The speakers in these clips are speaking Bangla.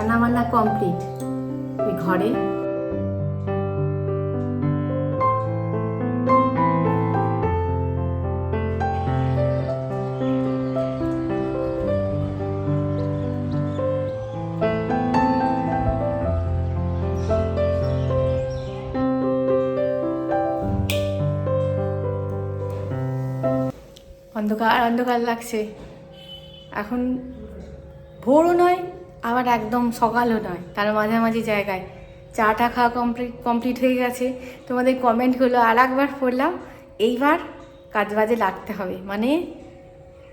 রান্না বান্না কমপ্লিট। ওই ঘরে অন্ধকার অন্ধকার লাগছে। এখন ভোরও নয় আবার একদম সকালও নয়, তার মাঝামাঝি জায়গায়। চাটা খাওয়া কমপ্লিট কমপ্লিট হয়ে গেছে। তোমাদের কমেন্টগুলো আর একবার পড়লাম। এইবার কাজ বাজে লাগতে হবে। মানে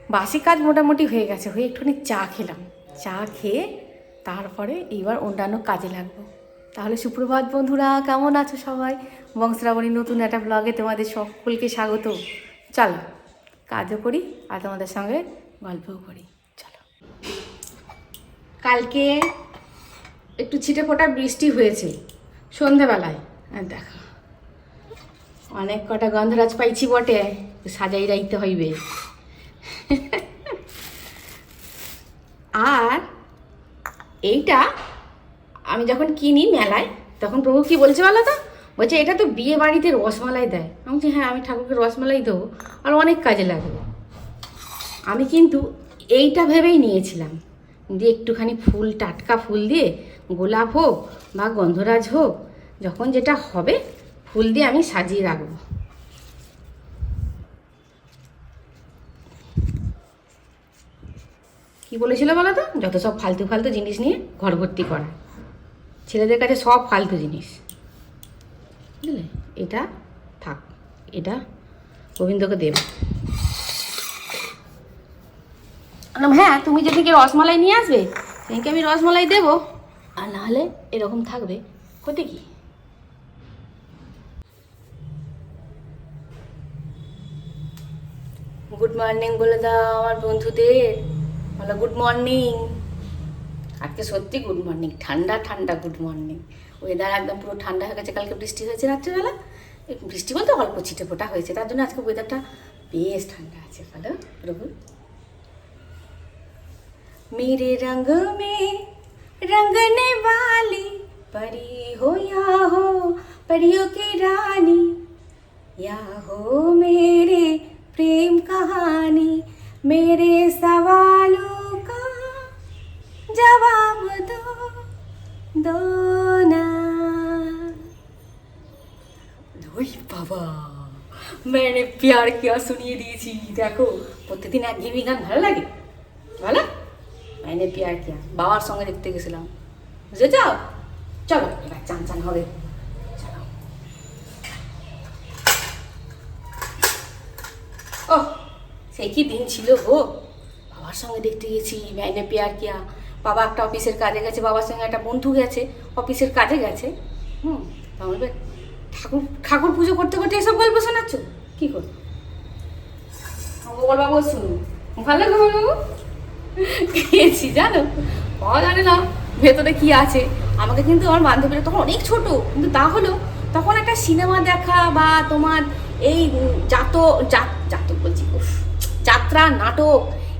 বাসি কাজ মোটামুটি হয়ে গেছে। হয়ে একটুখানি চা খেলাম। চা খেয়ে তারপরে এইবার অন্যান্য কাজে লাগবো। তাহলে সুপ্রভাত বন্ধুরা, কেমন আছো সবাই? বংশরাবণী নতুন একটা ব্লগে তোমাদের সকলকে স্বাগত। চলো, কাজও করি আর তোমাদের সঙ্গে গল্পও করি। চলো। কালকে একটু ছিটে ফোটা বৃষ্টি হয়েছে, সন্ধেবেলায়। দেখো, অনেক কটা গন্ধরাজ পাইছি বটে, সাজাই রাইতে হইবে। আর এইটা আমি যখন কিনি মেলায়, তখন প্রভু কি বলছে বলো তো? বলছে, এটা তো বিয়ে বাড়িতে রসমালাই দেয়। আমি বলছি হ্যাঁ আমি ঠাকুরকে রসমালাই দেবো, আর অনেক কাজে লাগবে। আমি কিন্তু এইটা ভেবেই নিয়েছিলাম। দিয়ে একটুখানি ফুল, টাটকা ফুল দিয়ে গোলাপ হোক বা গন্ধরাজ হোক, যখন যেটা হবে ফুল দিয়ে আমি সাজিয়ে রাখব। কি বলেছিল বলো তো যত সব ফালতু ফালতু জিনিস নিয়ে ঘর ভর্তি করা। ছেলেদের কাছে সব ফালতু জিনিস। বুঝলে? এটা থাক, এটা গোবিন্দকে দেব। বললাম হ্যাঁ তুমি যেদিকে রসমালাই নিয়ে আসবে সেদিনকে আমি রসমালাই দেবো। আর নাহলে এরকম থাকবে, ক্ষতি কি? গুড মর্নিং বলে দাও আমার বন্ধুদের। বলো গুড মর্নিং আজকে সত্যি গুড মর্নিং ঠান্ডা ঠান্ডা গুড মর্নিং ওয়েদার একদম পুরো ঠান্ডা হয়ে গেছে, কালকে বৃষ্টি হয়েছে রাত্রিবেলা। বৃষ্টি বলতে অল্প ছিটে ফোটা হয়েছে, তার জন্য আজকে ওয়েদারটা বেশ ঠান্ডা আছে ভালো প্রভু। मेरे रंग में रंगने वाली परी हो या हो परियों की रानी या हो मेरे प्रेम कहानी मेरे सवालों का जवाब दो दो ना ওই বাবা मैंने प्यार किया শুনিয়ে দিয়েছি দেখো প্রত্যেকদিন এক ঘিমি গান ভালো লাগে ভালো मैंने प्यार किया বাবার সঙ্গে দেখতে গেছিলাম বুঝে যাও চলো এবার চান চান হবে চলো ও সেই কি দিন ছিল গো বাবার সঙ্গে দেখতে গেছি ম্যানে পেয়ার কিয়া বাবা একটা অফিসের কাজে গেছে বাবার সঙ্গে একটা বন্ধু গেছে অফিসের কাজে গেছে হুম তাহলে ঠাকুর ঠাকুর পুজো করতে করতে এসব গল্প শোনাচ্ছ কি করো গোপাল বাবু শুনুন ভালো গোপাল বাবু খেয়েছি, জানো? বাবা জানে না, ভেতরে কি আছে। আমাকে কিন্তু আমার বান্ধবীরা তখন অনেক ছোট, কিন্তু তা হলো, তখন একটা সিনেমা দেখা বা তোমার এই জাত জাতক বলছি যাত্রা, নাটক,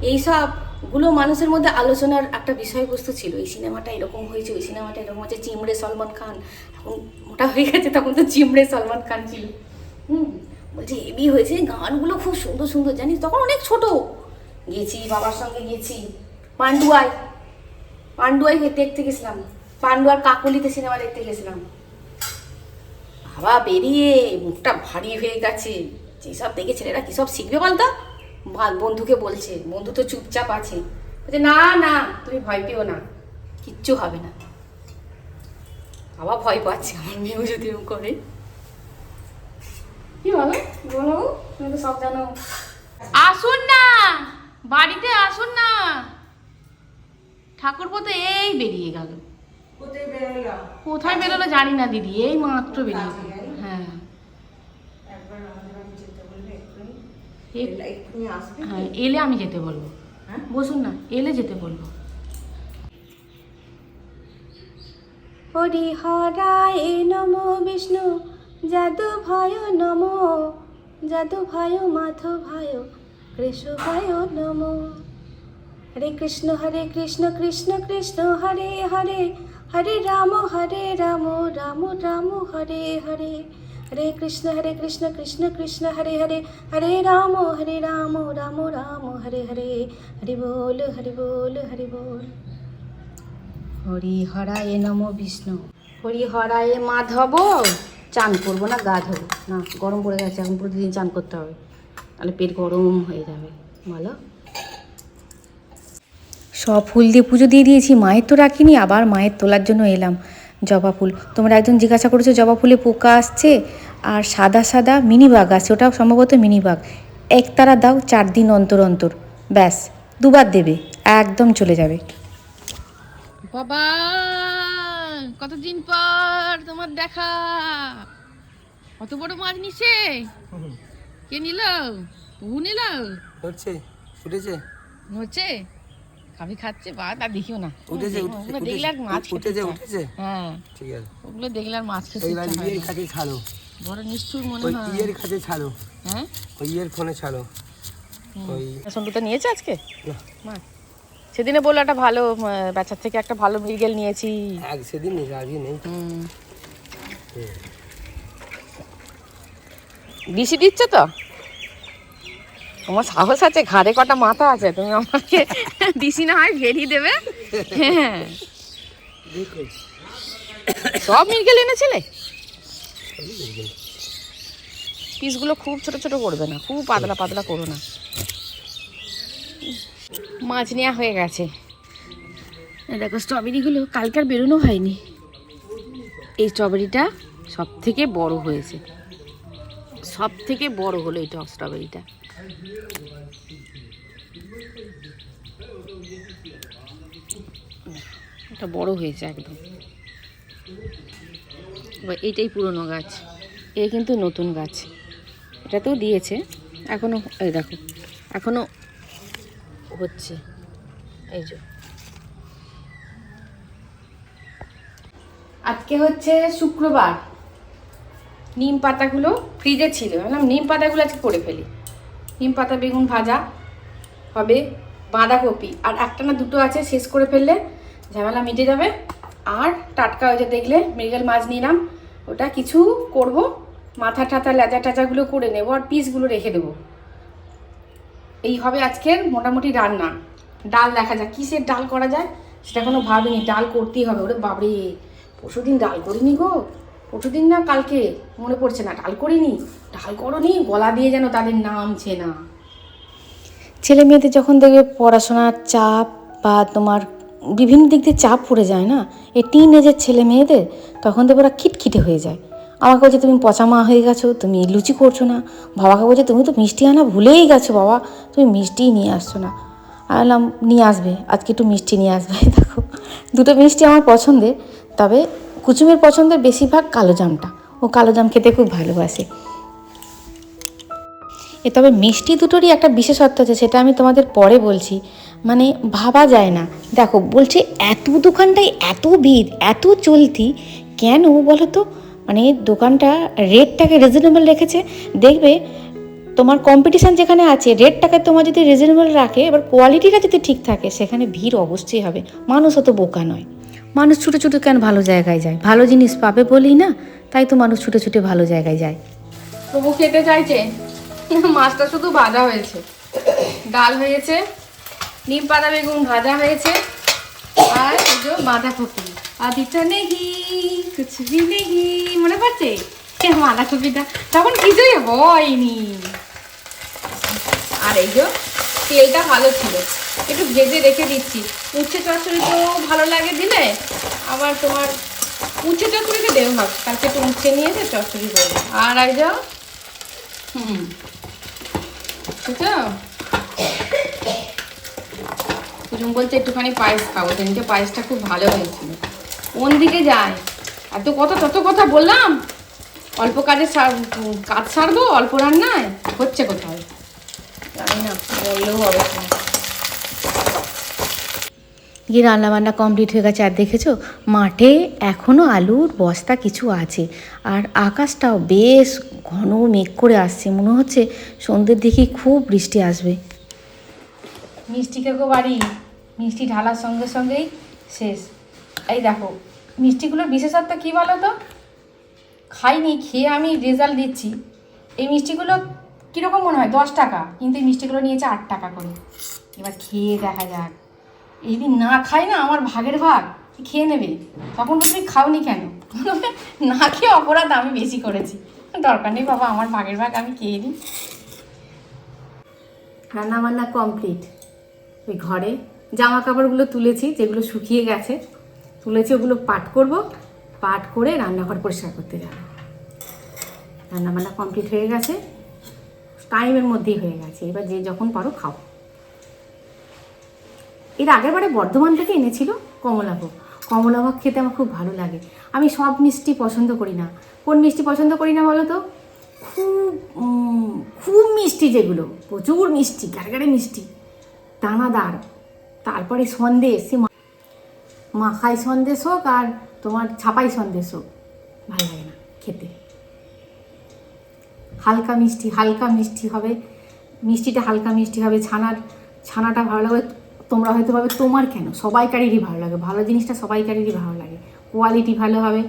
এইসবগুলো মানুষের মধ্যে আলোচনার একটা বিষয়বস্তু ছিল। এই সিনেমাটা এরকম হয়েছে, ওই সিনেমাটা এরকম হয়েছে, চিমড়ে সলমান খান। এখন মোটা হয়ে গেছে, তখন তো চিমড়ে সলমান খান ছিল। হুম, বলছে, এবি হয়েছে, গানগুলো খুব সুন্দর সুন্দর, জানিস? তখন অনেক ছোট। গেছি, বাবার সঙ্গে গেছি। পান্ডুয়ায়। পান্ডুয়ায় দেখতে গেছিলাম। পান্ডুয়ার কাকলিতে সিনেমা দেখতে গেছিলাম। বাবা বেরিয়ে মুখটা ভারী হয়ে গেছে। যেসব দেখে ছেলেরা, কী সব শিখবে বলতো? বন্ধুকে বলছে। বন্ধু তো চুপচাপ আছে। বলছে, না না, তুমি ভয় পেও না। কিচ্ছু হবে না। বাবা ভয় পাচ্ছে আমার মেয়েও যদি এরকম করে। কি বলো? বলো তুমি তো সব জানো। আসুন না। বাড়িতে আসুন না। ঠাকুরপো তো এই বেরিয়ে গেল। কোথায় বেরোলো? জানি না দিদি এই মাত্র বেরিয়ে গেল। হ্যাঁ। হ্যাঁ এলে আমি যেতে বলব। হ্যাঁ? বসুন না এলে যেতে বলব। হরিহরায় নম বিষ্ণু যাদু ভয় নম যাদু ভয় মাধ ভয় ভয় নম। হরে কৃষ্ণ হরে কৃষ্ণ কৃষ্ণ কৃষ্ণ, হরে হরে। হরে রাম হরে রাম রাম রাম, হরে হরে। হরে কৃষ্ণ হরে কৃষ্ণ কৃষ্ণ কৃষ্ণ, হরে হরে। হরে রাম হরে রাম রাম রাম, হরে হরে। হরি বল হরি বল হরি বল। হরি হরায় নম বিষ্ণু। হরি হরায় মাধব। চান করব না, গা ধোবো। না, গরম পড়ে গেছে, এখন প্রতিদিন চান করতে হবে। তাহলে পেট গরম হয়ে যাবে। বলো। সব ফুল দিয়ে পুজো দিয়ে দিয়েছি মায়ের তো রাখিনি আবার মায়ের তোলার জন্য এলাম জবা ফুল। তোমরা একজন জিজ্ঞাসা করেছ জবা ফুলে পোকা আসছে? আর সাদা সাদা মিনি বাগ আছে ওটা সম্ভবত মিনি বাগ একতারা দাও চার দিন অন্তর অন্তর। ব্যাস দুবার দেবে একদম চলে যাবে। বাবা কতদিন পর তোমার দেখা? কত বড় মাছ নিছে? কে নিল? বহু নিল? হচ্ছে ফুটেছে। হচ্ছে খাবি খাচ্ছে বা তা দেখিও না। উঠেছে ওগুলো দেখলে আর মাছ উঠেছে উঠেছে। হ্যাঁ। ঠিক আছে। ওগুলো দেখলে আর মাছ খেতে এইবার ইয়ের কাছে ছাড়ো। বড় নিষ্ঠুর মনে ওই ইয়ের কাছে ছাড়ো। হ্যাঁ? ওই ইয়ের ফোনে ছাড়ো। ওই সন্টুটা নিয়েছে আজকে? না, সেদিনে বলল একটা ভালো আহ, বাচ্চার থেকে একটা ভালো মৃগেল নিয়েছি। সেদিন নেই। আজকে নেই হুম। বিসি দিচ্ছ তো? তোমার সাহস আছে, ঘাড়ে কটা মাথা আছে, তুমি আমাকে দিসি না হয় ভেরিয়ে দেবে? হ্যাঁ। সব মৃগেল এনেছিলে? পিসগুলো খুব ছোট ছোট করবে না, খুব পাতলা পাতলা করো না। মাছ নেওয়া হয়ে গেছে। দেখো, স্ট্রবেরিগুলো কালকার বেরোনো হয়নি। এই স্ট্রবেরিটা সব থেকে বড় হয়েছে। সব থেকে বড় হলো এটা স্ট্রবেরিটা। এটা বড় হয়েছে একদম। এইটাই পুরনো গাছ। এ কিন্তু নতুন গাছ। এটাতেও দিয়েছে। এখনও এই দেখো, এখনও হচ্ছে। এই যে। আজকে হচ্ছে শুক্রবার। নিম পাতাগুলো ফ্রিজে ছিল। বললাম, নিম পাতাগুলো আজকে করে ফেলি। নিম পাতা, বেগুন ভাজা হবে, বাঁধাকপি। আর একটা না দুটো আছে, শেষ করে ফেললে ঝামেলা মিটে যাবে। আর টাটকা ওই দেখলে, মৃগেল মাছ নিলাম ওটা কিছু করব। মাথা টাথা লেজা টাজাগুলো করে নেব আর পিসগুলো রেখে দেবো। এই হবে আজকের মোটামুটি রান্না। ডাল দেখা যাক, কিসের ডাল করা যায় সেটা কোনো ভাবিনি। ডাল করতেই হবে। ওরে বাবরে পরশু দিন ডাল করিনি গো। পরশু দিন না কালকে, মনে পড়ছে না ডাল করিনি ডাল করনি, গলা দিয়ে যেন তাদের নামছে না। ছেলে মেয়েদের যখন দেখবে পড়াশোনার চাপ বা তোমার বিভিন্ন দিক দিয়ে চাপ পড়ে যায় না, এই টিন এজের ছেলে মেয়েদের, তখন দেখবে ওরা খিটখিটে হয়ে যায়। আমাকে বলছে, তুমি পচা মা হয়ে গেছো, তুমি লুচি করছ না। বাবাকে বলছে, তুমি তো মিষ্টি আনা ভুলেই গেছো বাবা, তুমি মিষ্টিই নিয়ে আসছো না। আমি বললাম, নিয়ে আসবে, আজকে একটু মিষ্টি নিয়ে আসবে। দেখো, দুটো মিষ্টি আমার পছন্দের, তবে কুচুমের পছন্দের বেশিরভাগ কালো জামটা। ও কালো জাম খেতে খুব ভালোবাসে। এ তবে মিষ্টি দুটোরই একটা বিশেষত্ব আছে, সেটা আমি তোমাদের পরে বলছি। মানে ভাবা যায় না। দেখো, বলছে এত দোকানটায় এত ভিড়, এত চলতি, কেন বলো তো? মানে দোকানটা রেটটাকে রিজনেবল রেখেছে। দেখবে, তোমার কম্পিটিশান যেখানে আছে, রেটটাকে তোমার যদি রিজনেবল রাখে, এবার কোয়ালিটিটা যদি ঠিক থাকে, সেখানে ভিড় অবশ্যই হবে। মানুষ অত বোকা নয়। মানুষ ছুটে ছুটে কেন ভালো জায়গায় যায়? ভালো জিনিস পাবে বলেই না, তাই তো মানুষ ছুটে ছুটে ভালো জায়গায় যায়। তবু খেতে চাইছে? মাছটা শুধু ভাজা হয়েছে। ডাল হয়েছে, নিম পাতা বেগুন ভাজা হয়েছে, আর যে বাঁধাকপি। আদিটা নেহি কিছু নেহি, মনে পড়ছে? বাঁধাকপিটা তখন কিছুই হয়নি। আর এই যে তেলটা ভালো ছিল। একটু ভেজে রেখে দিচ্ছি। উচ্ছে চচ্চড়ি তো ভালো লাগে দিলে, আবার তোমার উচ্ছে চচ্চড়িতে দেবো ভাব কালকে একটু উচ্ছে নিয়েছে চচ্চড়ি করব। আর এই যাও হুম বলছে, একটুখানি পায়েস খাব। সেদিনকে পায়েসটা খুব ভালো হয়েছিল। কোন দিকে যায়? এত কথা, তত কথা বললাম? অল্প কাজে কাজ সারবো, অল্প রান্নায়? হচ্ছে কোথায়? জানি না বললেও হবে না। গিয়ে রান্নাবান্না কমপ্লিট হয়ে গেছে আর দেখেছ মাঠে এখনও আলুর বস্তা কিছু আছে আর আকাশটাও বেশ ঘন মেঘ করে আসছে মনে হচ্ছে সন্ধ্যের দিকে খুব বৃষ্টি আসবে। মিষ্টি কাকু বাড়ি মিষ্টি ঢালার সঙ্গে সঙ্গেই শেষ। এই দেখো মিষ্টিগুলোর বিশেষত্ব কী বলো তো? খাইনি খেয়ে আমি রেজাল্ট দিচ্ছি। এই মিষ্টিগুলো কীরকম মনে হয়? দশ টাকা। কিন্তু এই মিষ্টিগুলো নিয়েছে আট টাকা করে। এবার খেয়ে দেখা যাক। এই যদি না খাই না, আমার ভাগের ভাগ। খেয়ে নেবে? তখন তুমি খাওনি কেন? না খেয়ে অপরাধ আমি বেশি করেছি। দরকার নেই বাবা, আমার ভাগের ভাগ আমি খেয়ে নিই। রান্না বান্না কমপ্লিট। ওই ঘরে জামা কাপড়গুলো তুলেছি, যেগুলো শুকিয়ে গেছে। তুলেছি, ওগুলো পাট করব। পাট করে রান্নাঘর পরিষ্কার করতে যাব। রান্না বান্না কমপ্লিট হয়ে গেছে। টাইমের মধ্যেই হয়ে গেছে। এবার যে যখন পারো খাও। এর আগের বারে বর্ধমান থেকে এনেছিল কমলাভোগ। কমলাভোগ খেতে আমার খুব ভালো লাগে। আমি সব মিষ্টি পছন্দ করি না। কোন মিষ্টি পছন্দ করি না বলো তো? খুব খুব মিষ্টি যেগুলো। প্রচুর মিষ্টি গাড়গাড়ে মিষ্টি। দানাদার। তারপরে সন্দেশ, সে মাখাই সন্দেশ হোক আর তোমার ছাপাই সন্দেশ হোক। ভালো লাগে না খেতে। হালকা মিষ্টি হালকা মিষ্টি হবে। মিষ্টিটা হালকা মিষ্টি হবে, ছানার, ছানাটা ভালো লাগবে তোমরা হয়তো ভাবে, তোমার কেন? সবাইকারেরই ভালো লাগে। ভালো জিনিসটা সবাইকারেরই ভালো লাগে। কোয়ালিটি ভালো হবে।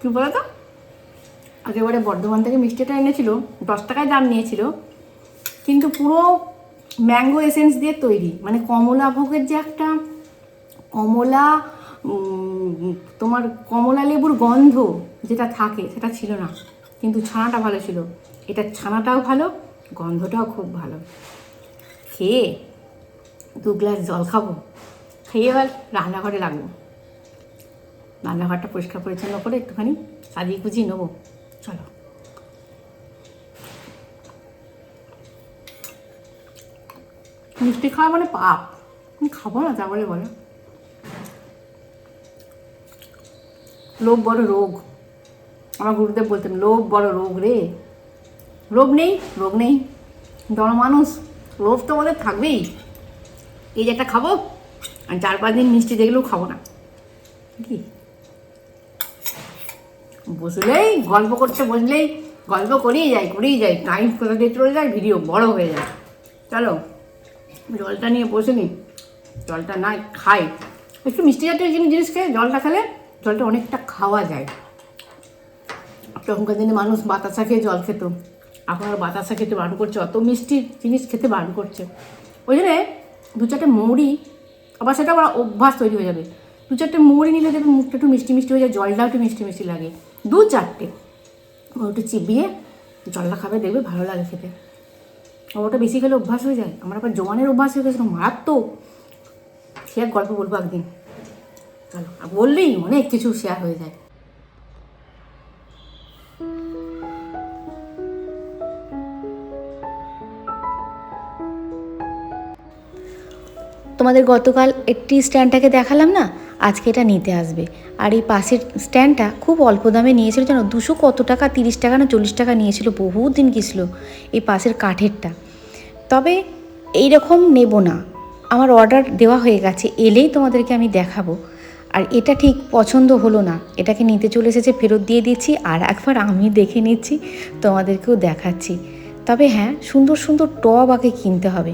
কী বলো তো আগেবারে বর্ধমান থেকে মিষ্টিটা এনেছিল, দশ টাকায় দাম নিয়েছিল। কিন্তু পুরো ম্যাঙ্গো এসেন্স দিয়ে তৈরি। মানে কমলা ভোগের যে একটা, কমলা তোমার কমলা লেবুর গন্ধ যেটা থাকে, সেটা ছিল না। কিন্তু ছানাটা ভালো ছিল। এটা ছানাটাও ভালো, গন্ধটাও খুব ভালো। খেয়ে দু গ্লাস জল খাব। খেয়ে এবার রান্নাঘরে লাগবো। রান্নাঘরটা পরিষ্কার পরিচ্ছন্ন করে একটুখানি সাজিয়ে গুজিয়ে নেব। চলো। মিষ্টি খাওয়া মানে পাপ। খাব না তা বলে বলো। লোভ বড় রোগ। আমার গুরুদেব বলতেন, লোভ বড় রোগ রে। লোভ নেই, রোগ নেই। বড় মানুষ, লোভ তো আমাদের থাকবেই। এই যে একটা খাব, আর চার পাঁচ দিন মিষ্টি দেখলেও খাব না। কি? বসলেই, গল্প করতে বসলেই, গল্প করেই যায় করেই যায় টাইম কোথা দিয়ে চলে যায়? ভিডিও বড় হয়ে যায়। চলো, জলটা নিয়ে বসে নি। জলটা না খাই। একটু মিষ্টি জাতীয় জিনিস খেয়ে জলটা খেলে জলটা অনেকটা খাওয়া যায়। তখনকার দিনে মানুষ বাতাসা খেয়ে জল খেত। এখন আর বাতাসা খেতে বারণ করছে, অত মিষ্টি জিনিস খেতে বারণ করছে। ওই জন্যে দু চারটে মৌরি, আবার সেটা আবার অভ্যাস তৈরি হয়ে যাবে। দু চারটে মৌরি নিলে দেখবে মুখটা একটু মিষ্টি মিষ্টি হয়ে যায়, জলটাও একটু মিষ্টি মিষ্টি লাগে। দু চারটে ওটা চিবিয়ে জলটা খাবে, দেখবে ভালো লাগে খেতে। ওটা বেশি খেলে অভ্যাস হয়ে যায়। আমার আবার জোয়ানের অভ্যাস হয়ে গেছে, মারাত্মক। সে এক গল্প বলব একদিন। বললেই অনেক কিছু শেয়ার হয়ে যায়। তোমাদের গতকাল একটি স্ট্যান্ডটাকে দেখালাম না? আজকে এটা নিতে আসবে। আর এই পাশের স্ট্যান্ডটা খুব অল্প দামে নিয়েছিল, জানো? দুশো কত টাকা, তিরিশ টাকা না চল্লিশ টাকা নিয়েছিল বহুত দিন গেছিল এই পাশের কাঠেরটা। তবে এই রকম নেব না। আমার অর্ডার দেওয়া হয়ে গেছে, এলেই তোমাদেরকে আমি দেখাবো। আর এটা ঠিক পছন্দ হলো না। এটাকে নিতে চলে এসেছে, ফেরত দিয়ে দিচ্ছি আর একবার আমি দেখে নিচ্ছি, তোমাদেরকেও দেখাচ্ছি। তবে হ্যাঁ সুন্দর সুন্দর টব আগে কিনতে হবে।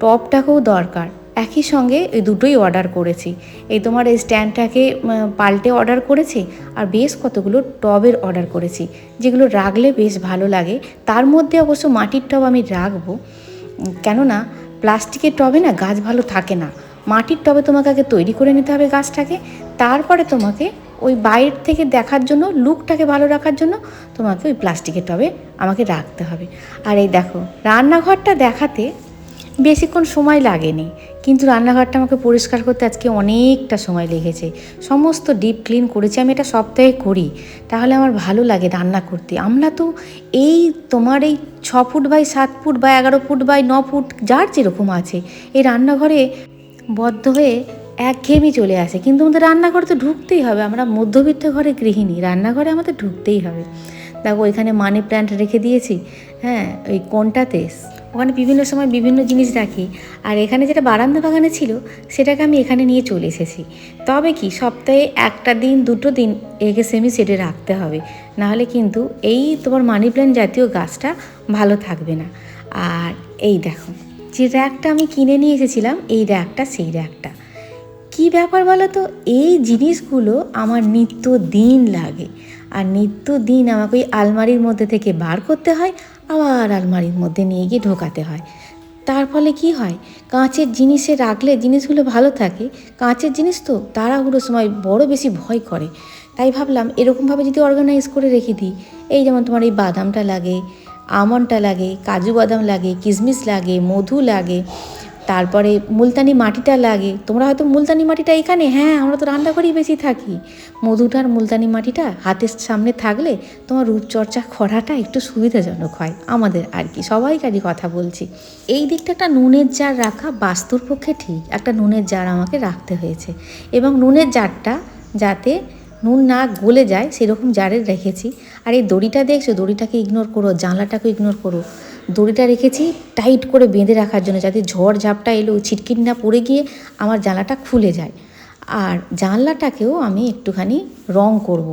টবটাকেও দরকার। একই সঙ্গে এই দুটোই অর্ডার করেছি। এই তোমার এই স্ট্যান্ডটাকে পাল্টে অর্ডার করেছি, আর বেশ কতগুলো টবের অর্ডার করেছি, যেগুলো রাখলে বেশ ভালো লাগে। তার মধ্যে অবশ্য মাটির টব আমি রাখব। কেননা, প্লাস্টিকের টবে না গাছ ভালো থাকে না। মাটির টবে তোমাকে আগে তৈরি করে নিতে হবে গাছটাকে, তারপরে তোমাকে ওই বাইরের থেকে দেখার জন্য, লুকটাকে ভালো রাখার জন্য তোমাকে ওই প্লাস্টিকের টবে আমাকে রাখতে হবে। আর এই দেখো, রান্নাঘরটা দেখাতে বেশিক্ষণ সময় লাগেনি, কিন্তু রান্নাঘরটা আমাকে পরিষ্কার করতে আজকে অনেকটা সময় লেগেছে। সমস্ত ডিপ ক্লিন করেছি, আমি এটা সপ্তাহে করি, তাহলে আমার ভালো লাগে রান্না করতে। আমরা তো এই তোমার এই ছ ফুট বাই সাত ফুট বা এগারো ফুট বাই ন ফুট, যার যেরকম আছে, এই রান্নাঘরে বদ্ধ হয়ে একঘেয়েমি চলে আসে। কিন্তু আমাদের রান্নাঘরে তো ঢুকতেই হবে। আমরা মধ্যবিত্ত ঘরে গৃহিণী। রান্নাঘরে আমাদের ঢুকতেই হবে। দেখো, এখানে মানি প্ল্যান্ট রেখে দিয়েছি। হ্যাঁ ওই কোনটাতে? ওখানে বিভিন্ন সময় বিভিন্ন জিনিস রাখি। আর এখানে যেটা বারান্দা বাগানে ছিল, সেটাকে আমি এখানে নিয়ে চলে এসেছি। তবে কি, সপ্তাহে একটা দিন, দুটো দিন একে সেমি সেটে রাখতে হবে। নাহলে কিন্তু এই তোমার মানি প্ল্যান্ট জাতীয় গাছটা ভালো থাকবে না। আর এই দেখো। যে র্যাকটা আমি কিনে নিয়ে এসেছিলাম, এই র্যাকটা সেই র্যাকটা কি ব্যাপার বলো তো? এই জিনিসগুলো আমার নিত্য দিন লাগে। আর নিত্য দিন আমাকে ওই আলমারির মধ্যে থেকে বার করতে হয়, আবার আলমারির মধ্যে নিয়ে গিয়ে ঢোকাতে হয়। তার ফলে কি হয়? কাঁচের জিনিসে রাখলে জিনিসগুলো ভালো থাকে। কাঁচের জিনিস তো তাড়াহুড়ো সময় বড় বেশি ভয় করে। তাই ভাবলাম এরকমভাবে যদি অর্গানাইজ করে রেখে দিই, এই যেমন তোমার এই বাদামটা লাগে আমন্ডটা লাগে, কাজু বাদাম লাগে, কিশমিশ লাগে, মধু লাগে, তারপরে মুলতানি মাটিটা লাগে। তোমরা হয়তো মুলতানি মাটিটা এখানে হ্যাঁ আমরা তো রান্নাঘরেই বেশি থাকি। মধুটার মুলতানি মাটিটা হাতের সামনে থাকলে তোমার রূপচর্চা করাটা একটু সুবিধাজনক হয়, আমাদের আর কি। সবাইকারই কথা বলছি। এই দিকটা একটা নুনের জার রাখা বাস্তুর পক্ষে ঠিক, একটা নুনের জার আমাকে রাখতে হয়েছে। এবং নুনের জারটা যাতে নুন না গলে যায়, সেরকম জারের রেখেছি। আর এই দড়িটা দেখছ? দড়িটাকে ইগনোর করো জানলাটাকে ইগনোর করো। দড়িটা রেখেছি টাইট করে বেঁধে রাখার জন্য, যাতে ঝড় ঝাপটা এলো ছিটকিট না পড়ে গিয়ে আমার জানলাটা খুলে যায়। আর জানলাটাকেও আমি একটুখানি রং করব।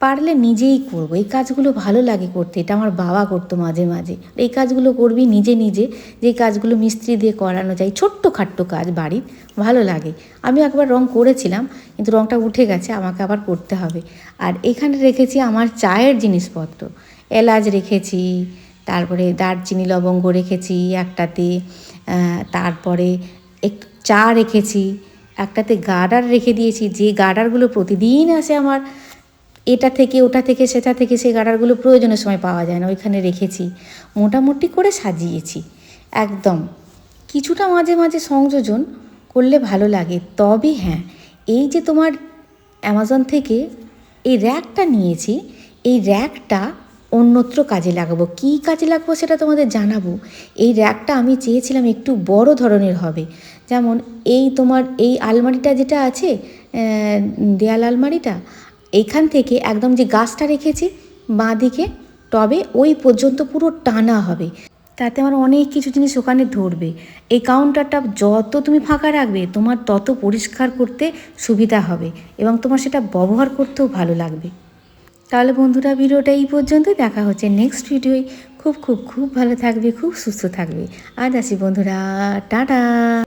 পারলে নিজেই করব। এই কাজগুলো ভালো লাগে করতে, এটা আমার বাবা করতো মাঝে মাঝে। এই কাজগুলো করবি নিজে নিজে, যে কাজগুলো মিস্ত্রি দিয়ে করানো যায় ছোট্ট খাট্ট কাজ বাড়ির, ভালো লাগে। আমি একবার রং করেছিলাম, কিন্তু রংটা উঠে গেছে, আমাকে আবার করতে হবে। আর এখানে রেখেছি আমার চায়ের জিনিসপত্র। এলাচ রেখেছি, তারপরে দারচিনি লবঙ্গ রেখেছি একটাতে তারপরে একটু চা রেখেছি, একটাতে গার্ডার রেখে দিয়েছি। যে গার্ডারগুলো প্রতিদিন আসে আমার এটা থেকে, ওটা থেকে, সেটা থেকে সেই গার্ডারগুলো প্রয়োজনের সময় পাওয়া যায় না, ওইখানে রেখেছি। মোটামুটি করে সাজিয়েছি। একদম। কিছুটা মাঝে মাঝে সংযোজন করলে ভালো লাগে। তবে হ্যাঁ এই যে তোমার অ্যামাজন থেকে এই র্যাকটা নিয়েছি, এই র্যাকটা অন্যত্র কাজে লাগাবো। কী কাজে লাগাবো সেটা তোমাদের জানাব। এই র্যাকটা আমি চেয়েছিলাম একটু বড় ধরনের হবে। যেমন এই তোমার এই আলমারিটা যেটা আছে দেয়াল আলমারিটা এইখান থেকে একদম যে গাছটা রেখেছি, বাঁ দিকে টবে ওই পর্যন্ত পুরো টানা হবে। তাতে আমার অনেক কিছু জিনিস ওখানে ধরবে। এই কাউন্টারটা যত তুমি ফাঁকা রাখবে, তোমার তত পরিষ্কার করতে সুবিধা হবে এবং তোমার সেটা ব্যবহার করতেও ভালো লাগবে। তাহলে বন্ধুরা, ভিডিওটা এই পর্যন্ত। দেখা হচ্ছে নেক্সট ভিডিওয় খুব খুব খুব ভালো থাকবে, খুব সুস্থ থাকবে। আজ আসি বন্ধুরা। টাটা!